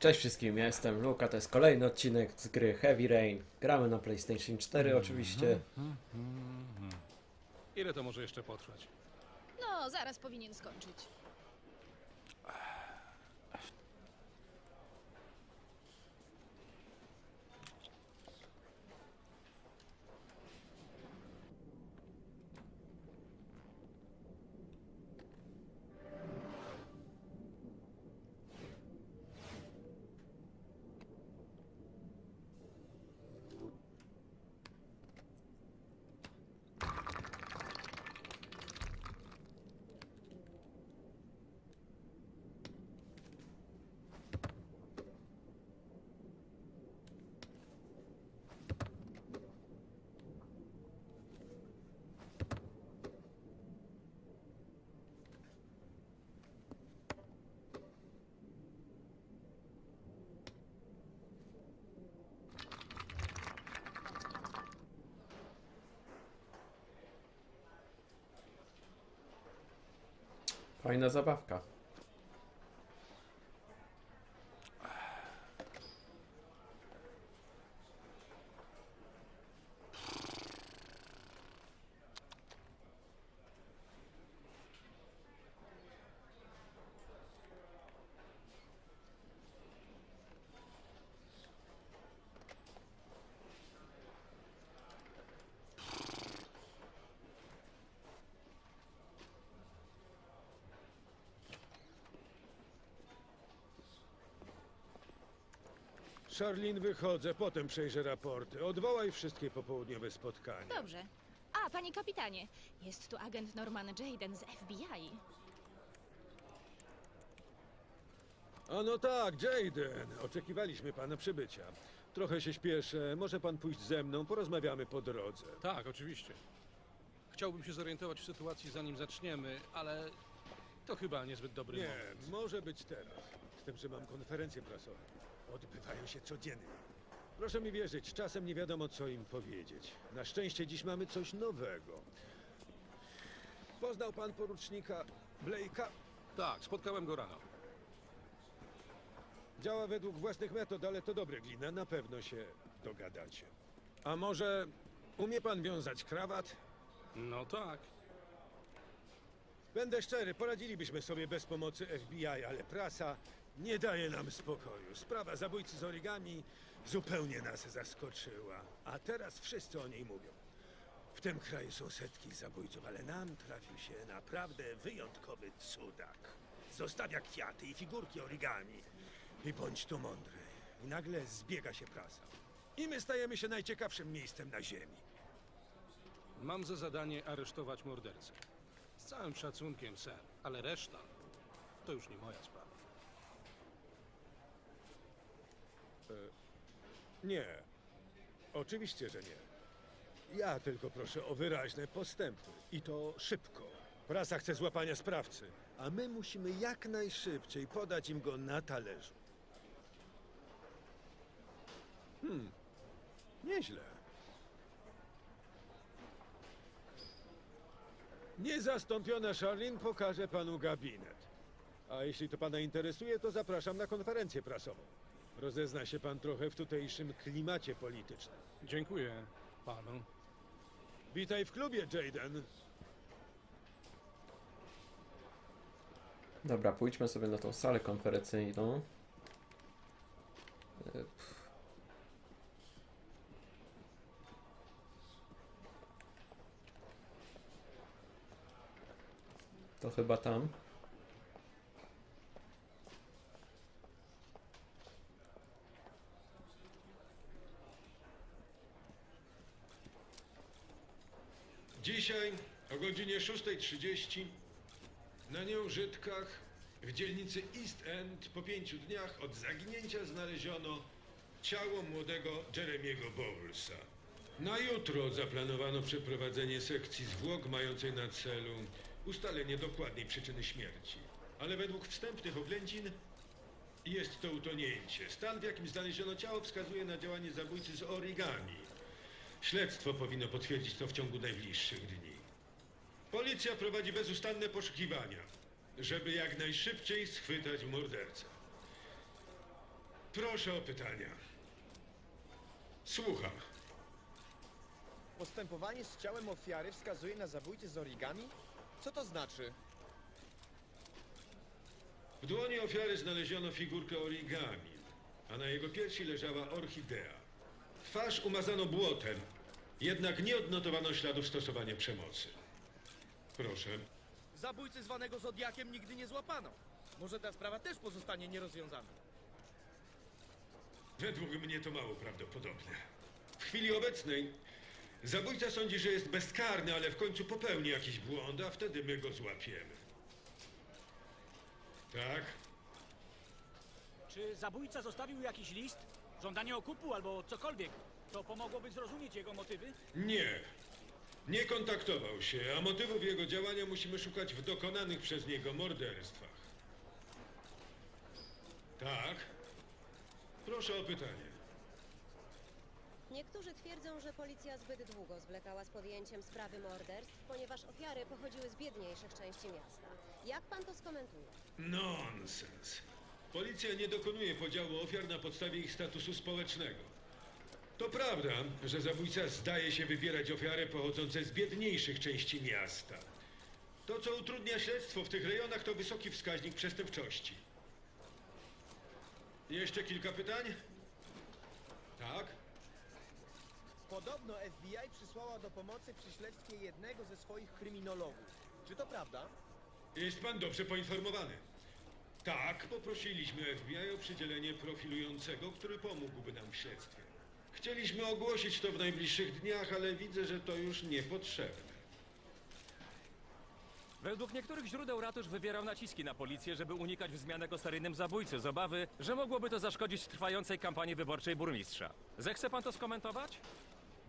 Cześć wszystkim, ja jestem Luka, to jest kolejny odcinek z gry Heavy Rain. Gramy na PlayStation 4 oczywiście. Ile to może jeszcze potrwać? No, zaraz powinien skończyć. Fajna zabawka. Charlene, wychodzę, potem przejrzę raporty. Odwołaj wszystkie popołudniowe spotkania. Dobrze. A, panie kapitanie, jest tu agent Norman Jaden z FBI. A no tak, Jaden. Oczekiwaliśmy pana przybycia. Trochę się śpieszę. Może pan pójść ze mną, porozmawiamy po drodze. Tak, oczywiście. Chciałbym się zorientować w sytuacji, zanim zaczniemy, ale to chyba niezbyt dobry Nie, moment. może być teraz. Z tym, że mam konferencje prasowe. Odbywają się codziennie. Proszę mi wierzyć, czasem nie wiadomo, co im powiedzieć. Na szczęście dziś mamy coś nowego. Poznał pan porucznika Blake'a? Tak, spotkałem go rano. Działa według własnych metod, ale to dobre glina, na pewno się dogadacie. A może umie pan wiązać krawat? No tak. Będę szczery, poradzilibyśmy sobie bez pomocy FBI, ale prasa nie daje nam spokoju. Sprawa zabójcy z origami zupełnie nas zaskoczyła, a teraz wszyscy o niej mówią. W tym kraju są setki zabójców, ale nam trafił się naprawdę wyjątkowy cudak. Zostawia kwiaty i figurki origami. I bądź tu mądry. I nagle zbiega się prasa. I my stajemy się najciekawszym miejscem na ziemi. Mam za zadanie aresztować mordercę. Z całym szacunkiem, ser, ale reszta to już nie moja sprawa. Nie. Oczywiście, że nie. Ja tylko proszę o wyraźne postępy. I to szybko. Prasa chce złapania sprawcy, a my musimy jak najszybciej podać im go na talerzu. Hmm. Nieźle. Niezastąpiona Charlene pokaże panu gabinet. A jeśli to pana interesuje, to zapraszam na konferencję prasową. Rozezna się pan trochę w tutejszym klimacie politycznym. Dziękuję panu. Witaj w klubie, Jaden. Dobra, pójdźmy sobie na tą salę konferencyjną. E, pff. To chyba tam. Dzisiaj o godzinie 6.30 na nieużytkach w dzielnicy East End po pięciu dniach od zaginięcia znaleziono ciało młodego Jeremiego Bowlesa. Na jutro zaplanowano przeprowadzenie sekcji zwłok mającej na celu ustalenie dokładnej przyczyny śmierci. Ale według wstępnych oględzin jest to utonięcie. Stan, w jakim znaleziono ciało, wskazuje na działanie zabójcy z origami. Śledztwo powinno potwierdzić to w ciągu najbliższych dni. Policja prowadzi bezustanne poszukiwania, żeby jak najszybciej schwytać mordercę. Proszę o pytania. Słucham. Postępowanie z ciałem ofiary wskazuje na zabójcę z origami? Co to znaczy? W dłoni ofiary znaleziono figurkę origami, a na jego piersi leżała orchidea. Twarz umazano błotem, jednak nie odnotowano śladów stosowania przemocy. Proszę. Zabójcy zwanego Zodiakiem nigdy nie złapano. Może ta sprawa też pozostanie nierozwiązana. Według mnie to mało prawdopodobne. W chwili obecnej zabójca sądzi, że jest bezkarny, ale w końcu popełni jakiś błąd, a wtedy my go złapiemy. Tak? Czy zabójca zostawił jakiś list? Żądanie okupu albo cokolwiek? To pomogłoby zrozumieć jego motywy? Nie. Nie kontaktował się, a motywów jego działania musimy szukać w dokonanych przez niego morderstwach. Tak? Proszę o pytanie. Niektórzy twierdzą, że policja zbyt długo zwlekała z podjęciem sprawy morderstw, ponieważ ofiary pochodziły z biedniejszych części miasta. Jak pan to skomentuje? Nonsens. Policja nie dokonuje podziału ofiar na podstawie ich statusu społecznego. To prawda, że zabójca zdaje się wybierać ofiary pochodzące z biedniejszych części miasta. To, co utrudnia śledztwo w tych rejonach, to wysoki wskaźnik przestępczości. Jeszcze kilka pytań? Tak? Podobno FBI przysłała do pomocy przy śledztwie jednego ze swoich kryminologów. Czy to prawda? Jest pan dobrze poinformowany. Tak, poprosiliśmy FBI o przydzielenie profilującego, który pomógłby nam w śledztwie. Chcieliśmy ogłosić to w najbliższych dniach, ale widzę, że to już niepotrzebne. Według niektórych źródeł ratusz wywierał naciski na policję, żeby unikać wzmianek o seryjnym zabójcy z obawy, że mogłoby to zaszkodzić trwającej kampanii wyborczej burmistrza. Zechce pan to skomentować?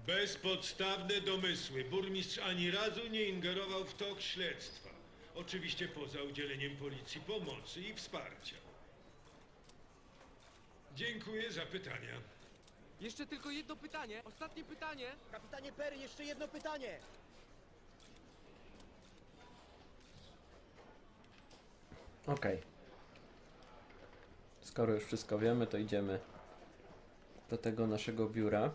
Bezpodstawne domysły. Burmistrz ani razu nie ingerował w tok śledztwa. Oczywiście poza udzieleniem policji pomocy i wsparcia. Dziękuję za pytania. Jeszcze tylko jedno pytanie. Ostatnie pytanie. Kapitanie Perry, jeszcze jedno pytanie! Okej. Skoro już wszystko wiemy, to idziemy do tego naszego biura.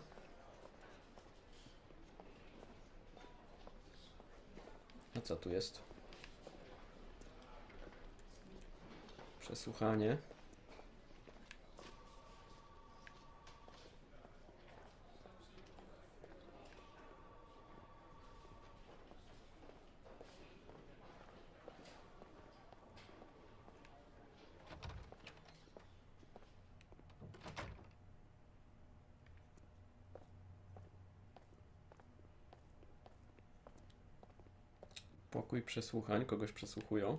A co tu jest? Przesłuchanie. Pokój przesłuchań. Kogoś przesłuchują.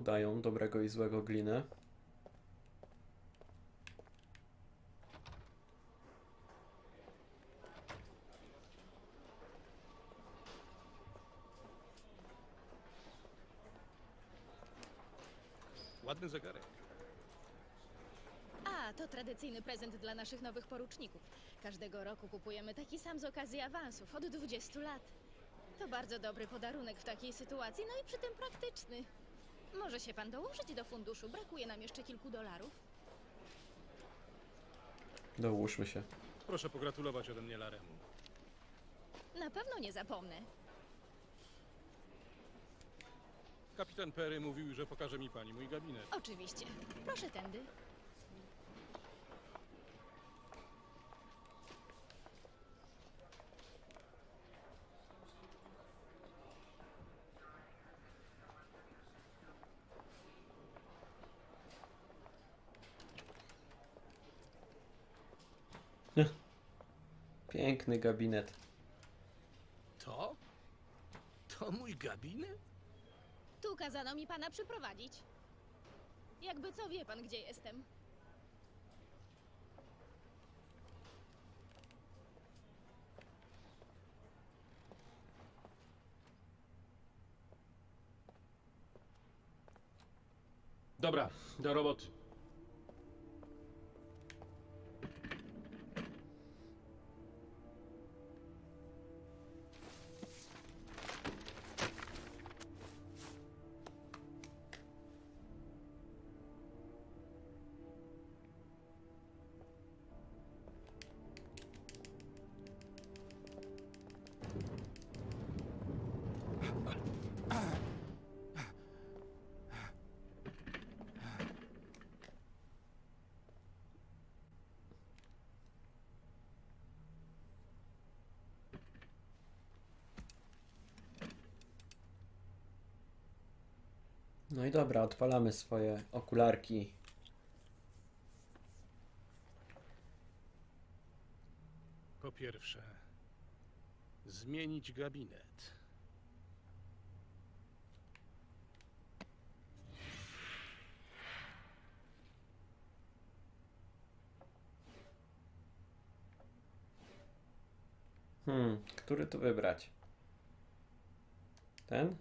Udają dobrego i złego glinę. Ładny zegarek. A, to tradycyjny prezent dla naszych nowych poruczników. Każdego roku kupujemy taki sam z okazji awansów, od 20 lat. To bardzo dobry podarunek w takiej sytuacji, no i przy tym praktyczny. Może się pan dołożyć do funduszu, brakuje nam jeszcze kilku dolarów. Dołóżmy się. Proszę pogratulować ode mnie Laremu. Na pewno nie zapomnę. Kapitan Perry mówił, że pokaże mi pani mój gabinet. Oczywiście. Proszę tędy. Piękny gabinet. To? To mój gabinet? Tu kazano mi pana przyprowadzić. Jakby co wie pan, gdzie jestem. Dobra, do roboty. No i dobra, odpalamy swoje okularki. Po pierwsze, zmienić gabinet. Hmm, który tu wybrać? Ten?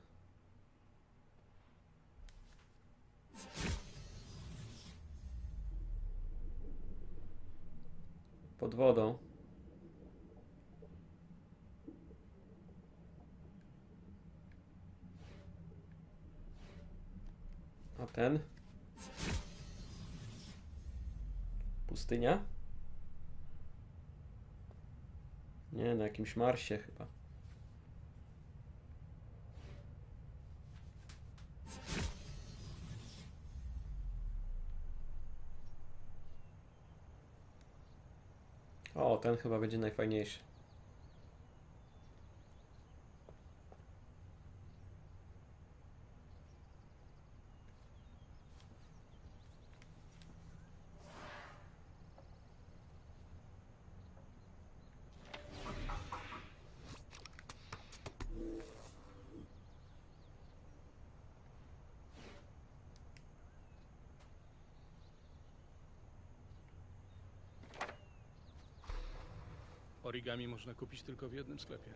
Pod wodą. A ten? Pustynia? Nie, na jakimś Marsie chyba. O, ten chyba będzie najfajniejszy. Origami można kupić tylko w jednym sklepie.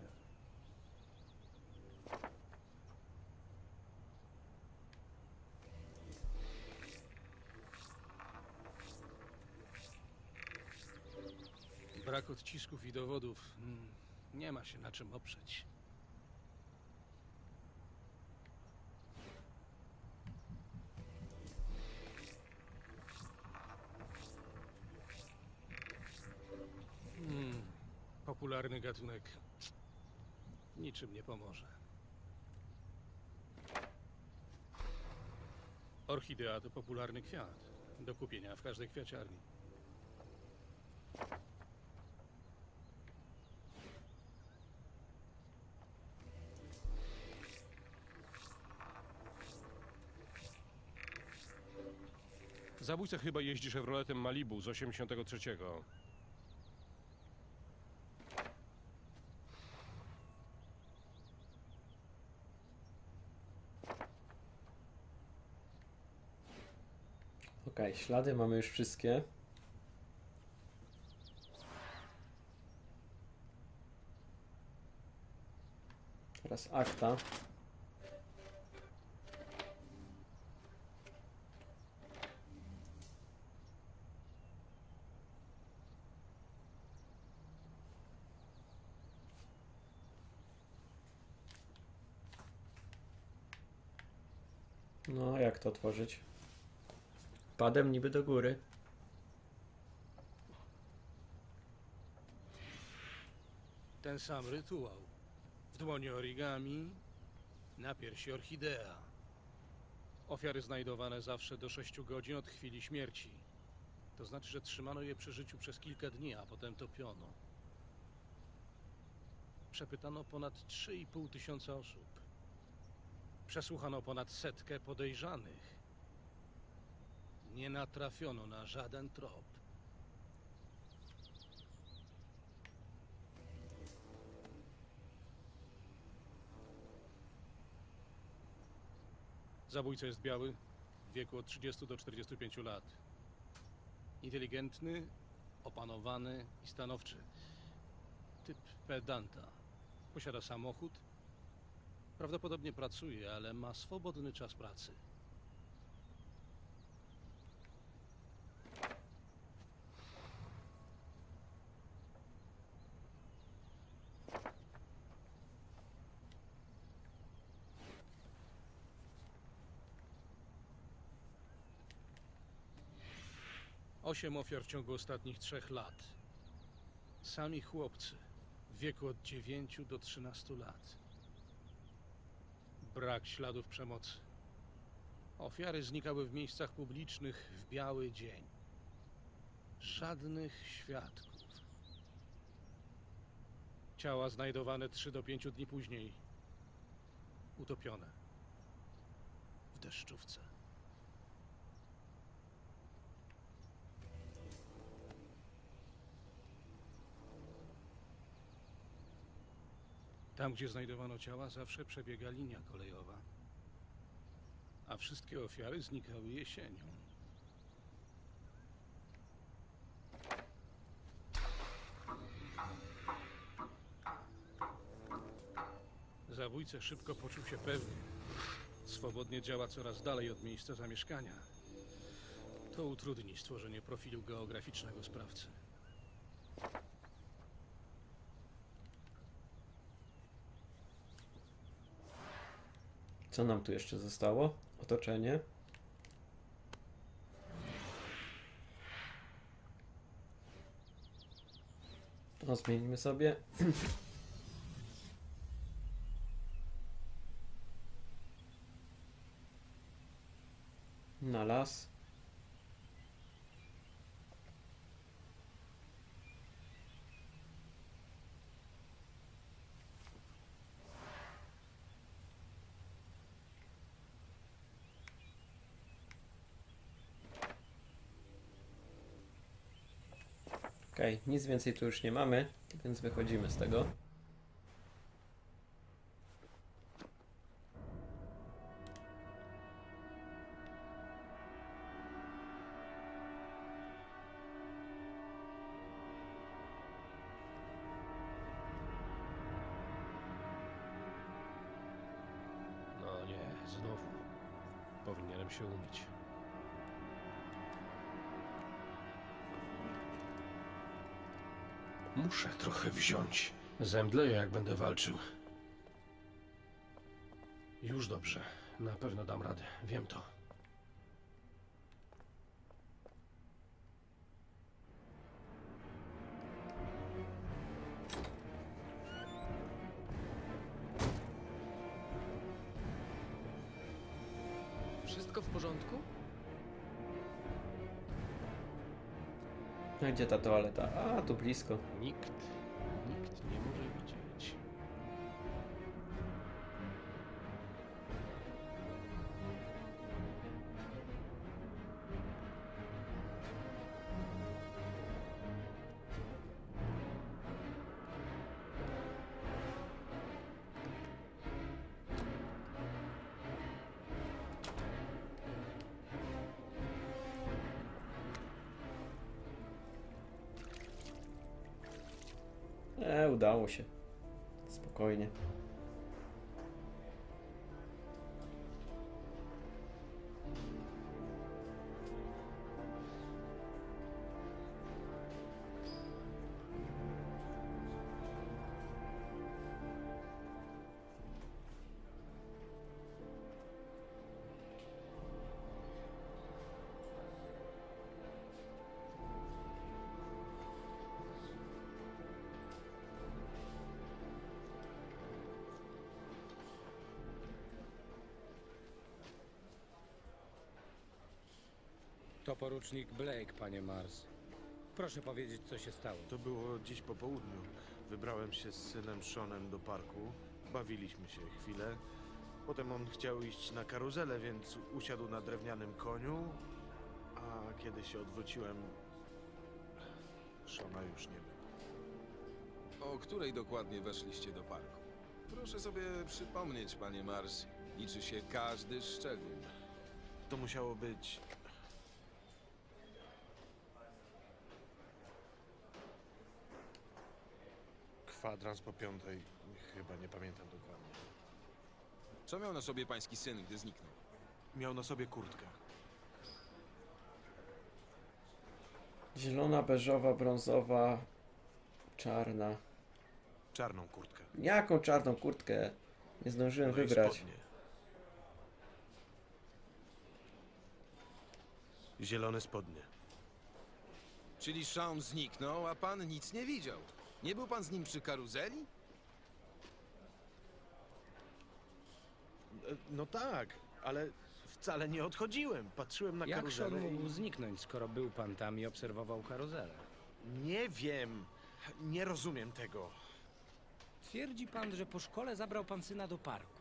Brak odcisków i dowodów. mm, Nie ma się na czym oprzeć. Popularny gatunek niczym nie pomoże. Orchidea to popularny kwiat, do kupienia w każdej kwiaciarni. Zabójca chyba jeździ Chevroletem Malibu z 83. Okej, ślady mamy już wszystkie. Teraz akta. No, jak to otworzyć? Padem niby do góry. Ten sam rytuał. W dłoni origami, na piersi orchidea. Ofiary znajdowane zawsze do 6 godzin od chwili śmierci. To znaczy, że trzymano je przy życiu przez kilka dni, a potem topiono. Przepytano ponad 3,5 tysiąca osób. Przesłuchano ponad setkę podejrzanych. Nie natrafiono na żaden trop. Zabójca jest biały, w wieku od 30 do 45 lat. Inteligentny, opanowany i stanowczy. Typ pedanta. Posiada samochód. Prawdopodobnie pracuje, ale ma swobodny czas pracy. Osiem ofiar w ciągu ostatnich trzech lat. Sami chłopcy w wieku od 9 do 13 lat. Brak śladów przemocy. Ofiary znikały w miejscach publicznych w biały dzień. Żadnych świadków. Ciała znajdowane 3 do 5 dni później. Utopione. W deszczówce. Tam, gdzie znajdowano ciała, zawsze przebiega linia kolejowa, a wszystkie ofiary znikały jesienią. Zabójca szybko poczuł się pewnie. Swobodnie działa coraz dalej od miejsca zamieszkania. To utrudni stworzenie profilu geograficznego sprawcy. Co nam tu jeszcze zostało? Otoczenie. To zmienimy sobie. Na las. Okej, nic więcej tu już nie mamy, więc wychodzimy z tego. Zemdleję, jak będę walczył. Już dobrze. Na pewno dam radę. Wiem to. Wszystko w porządku? A gdzie ta toaleta? A, tu blisko. Nikt, nikt To porucznik Blake, panie Mars. Proszę powiedzieć, co się stało. To było dziś po południu. Wybrałem się z synem Seanem do parku. Bawiliśmy się chwilę. Potem on chciał iść na karuzelę, więc usiadł na drewnianym koniu. A kiedy się odwróciłem, Seana już nie było. O której dokładnie weszliście do parku? Proszę sobie przypomnieć, panie Mars. Liczy się każdy szczegół. To musiało być. Kwadrans po piątej. Chyba nie pamiętam dokładnie. Co miał na sobie pański syn, gdy zniknął? Miał na sobie kurtkę. Zielona, beżowa, brązowa, czarna. Czarną kurtkę. Jaką czarną kurtkę? Nie zdążyłem No i wybrać. spodnie. Zielone spodnie. Czyli Shaun zniknął, a pan nic nie widział. Nie był pan z nim przy karuzeli? E, No tak, ale wcale nie odchodziłem. Patrzyłem na Jak karuzelę Sean mógł i... zniknąć, skoro był pan tam i obserwował karuzelę? Nie wiem. Nie rozumiem tego. Twierdzi pan, że po szkole zabrał pan syna do parku.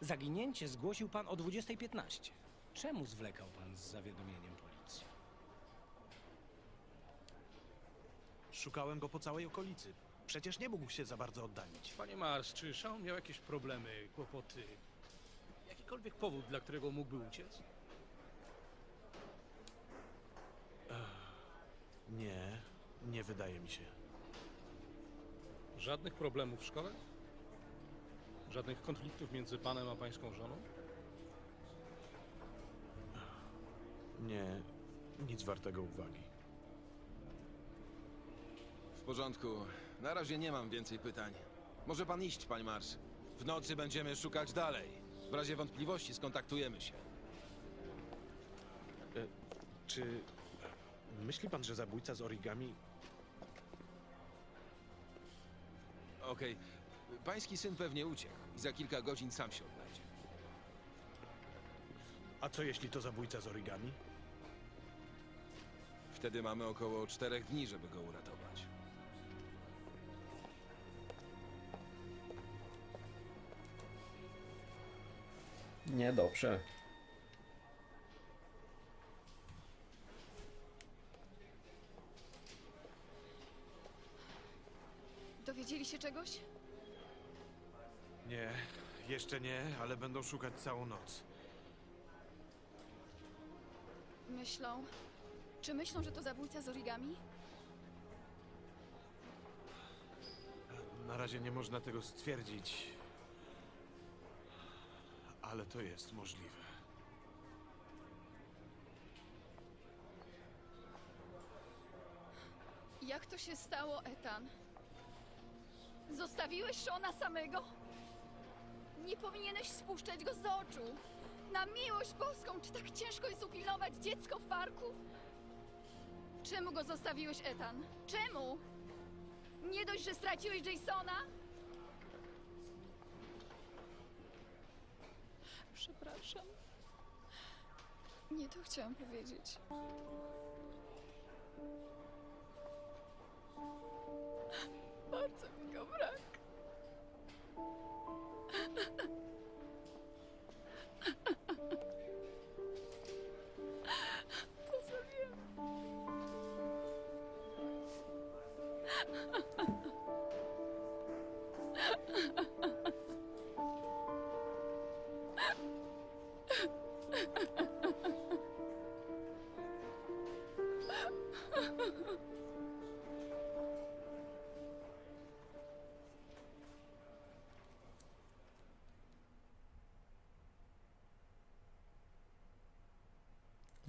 Zaginięcie zgłosił pan o 20.15. Czemu zwlekał pan z zawiadomieniem policji? Szukałem go po całej okolicy. Przecież nie mógł się za bardzo oddalić. Panie Mars, czy Sean miał jakieś problemy, kłopoty? Jakikolwiek powód, dla którego mógłby uciec? Nie, nie wydaje mi się. Żadnych problemów w szkole? Żadnych konfliktów między panem a pańską żoną? Nie, nic wartego uwagi. W porządku. Na razie nie mam więcej pytań. Może pan iść, panie Mars. W nocy będziemy szukać dalej. W razie wątpliwości skontaktujemy się. E, czy myśli pan, że zabójca z origami Okej. Pański syn pewnie uciekł i za kilka godzin sam się odnajdzie. A co jeśli to zabójca z origami? Wtedy mamy około czterech dni, żeby go uratować. Niedobrze. Dowiedzieli się czegoś? Nie, jeszcze nie, ale będą szukać całą noc. Myślą. Czy myślą, że to zabójca z origami? Na razie nie można tego stwierdzić. Ale to jest możliwe. Jak to się stało, Ethan? Zostawiłeś Shona samego? Nie powinieneś spuszczać go z oczu. Na miłość boską, czy tak ciężko jest upilnować dziecko w parku? Czemu go zostawiłeś, Ethan? Czemu? Nie dość, że straciłeś Jasona? Przepraszam. Nie to chciałam powiedzieć. Bardzo mi go brak.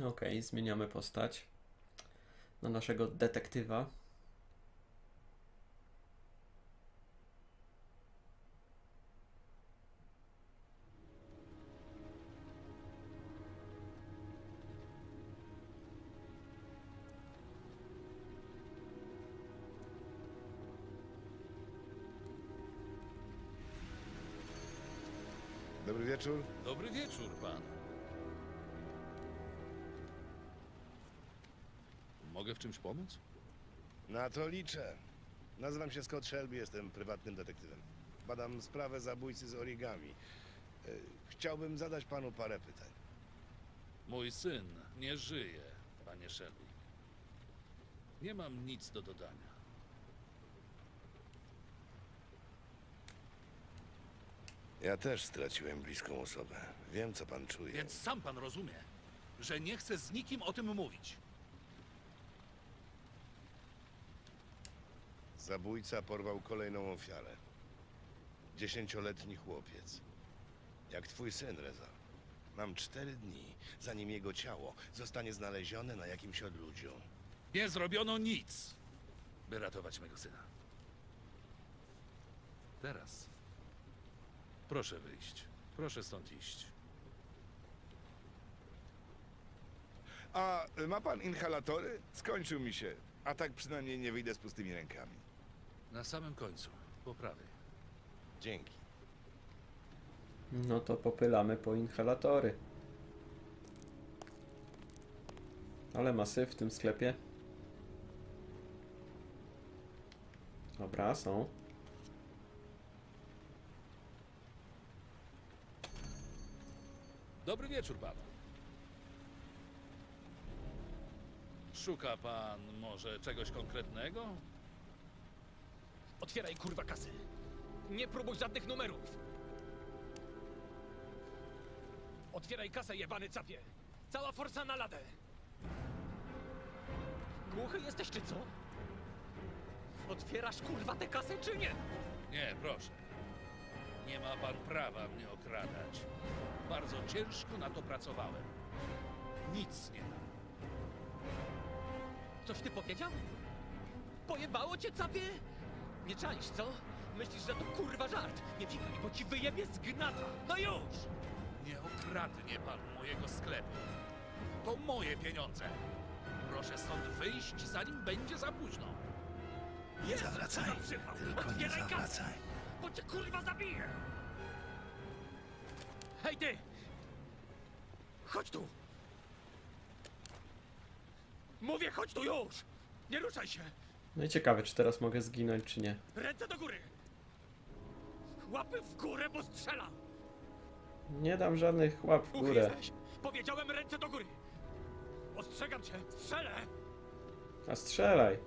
Okej, zmieniamy postać na naszego detektywa. Dobry wieczór. Dobry wieczór, pan. Czymś pomóc? Na to liczę. Nazywam się Scott Shelby, jestem prywatnym detektywem. Badam sprawę zabójcy z origami. E, Chciałbym zadać panu parę pytań. Mój syn nie żyje, panie Shelby. Nie mam nic do dodania. Ja też straciłem bliską osobę. Wiem, co pan czuje. Więc sam pan rozumie, że nie chcę z nikim o tym mówić. Zabójca porwał kolejną ofiarę. Dziesięcioletni chłopiec. Jak twój syn, Reza. Mam cztery dni, zanim jego ciało zostanie znalezione na jakimś odludziu. Nie zrobiono nic, by ratować mego syna. Teraz proszę wyjść. Proszę stąd iść. A ma pan inhalatory? Skończył mi się. A tak przynajmniej nie wyjdę z pustymi rękami. Na samym końcu, po prawej. Dzięki. No to popylamy po inhalatory. Ale masy w tym sklepie. Dobra, są. Dobry wieczór panu. Szuka pan może czegoś konkretnego? Otwieraj kurwa kasę. Nie próbuj żadnych numerów. Otwieraj kasę, jebany capie. Cała forsa na ladę. Głuchy jesteś czy co? Otwierasz kurwa tę kasę czy nie? Nie, proszę. Nie ma pan prawa mnie okradać. Bardzo ciężko na to pracowałem. Nic nie dam. Coś ty powiedział? Pojebało cię capie? Nie czaisz, co? Myślisz, że to kurwa żart? Nie fikaj, bo ci wyjebie z gnata. No już! Nie okradnie pan mojego sklepu. To moje pieniądze. Proszę stąd wyjść, zanim będzie za późno. Nie zawracaj, tylko nie zawracaj. Bo cię kurwa zabiję! Hej ty! Chodź tu! Mówię, chodź tu już! Nie ruszaj się! No i ciekawe, czy teraz mogę zginąć, czy nie. Ręce do góry! Łapy w górę, bo strzela! Nie dam żadnych łap w górę. jesteś! Powiedziałem ręce do góry! Ostrzegam cię, strzelę! A strzelaj.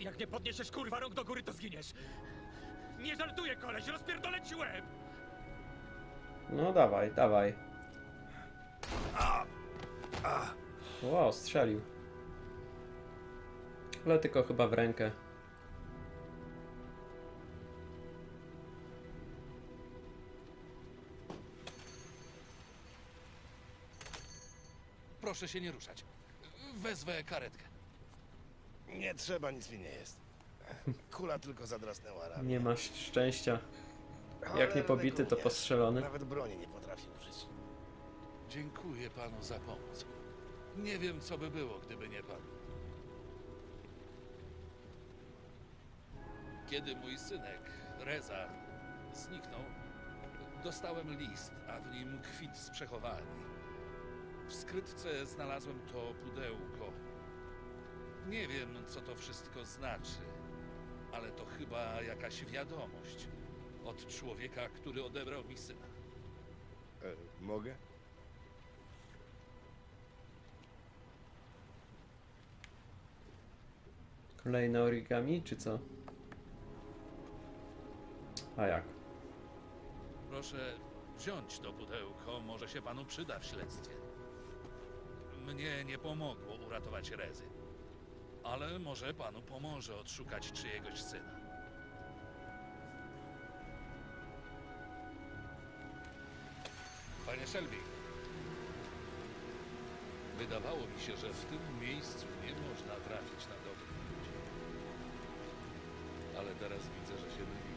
Jak nie podniesiesz kurwa rąk do góry, to zginiesz! Nie żartuję, koleś, rozpierdolę ci łeb! No dawaj, dawaj. Wow, strzelił. Ale tylko chyba w rękę. Proszę się nie ruszać. Wezwę karetkę. Nie trzeba, nic mi nie jest. Kula tylko zadrasnęła ramię. Nie masz szczęścia. Jak nie Cholerny pobity, to gówniarz. postrzelony. Nawet broni nie potrafi użyć. Dziękuję panu za pomoc. Nie wiem, co by było, gdyby nie pan. Kiedy mój synek, Reza, zniknął, dostałem list, a w nim kwit z przechowalni. W skrytce znalazłem to pudełko. Nie wiem, co to wszystko znaczy, ale to chyba jakaś wiadomość od człowieka, który odebrał mi syna. E, mogę? Kolejne origami, czy co? A jak? Proszę wziąć to pudełko, może się panu przyda w śledztwie. Mnie nie pomogło uratować Rezy, ale może panu pomoże odszukać czyjegoś syna. Panie Shelby, wydawało mi się, że w tym miejscu nie można trafić na dobrych ludzi. Ale teraz widzę, że się myliłem.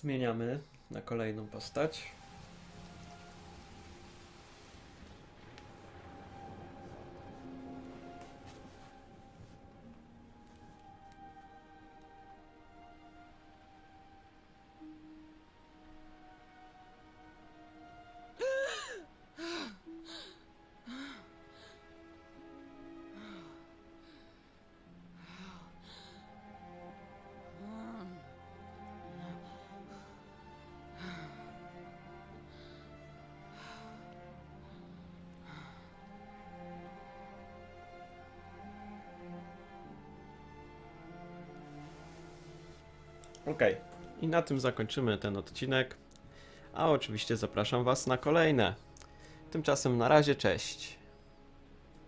Zmieniamy na kolejną postać. Ok, i na tym zakończymy ten odcinek. A oczywiście zapraszam Was na kolejne. Tymczasem na razie, cześć.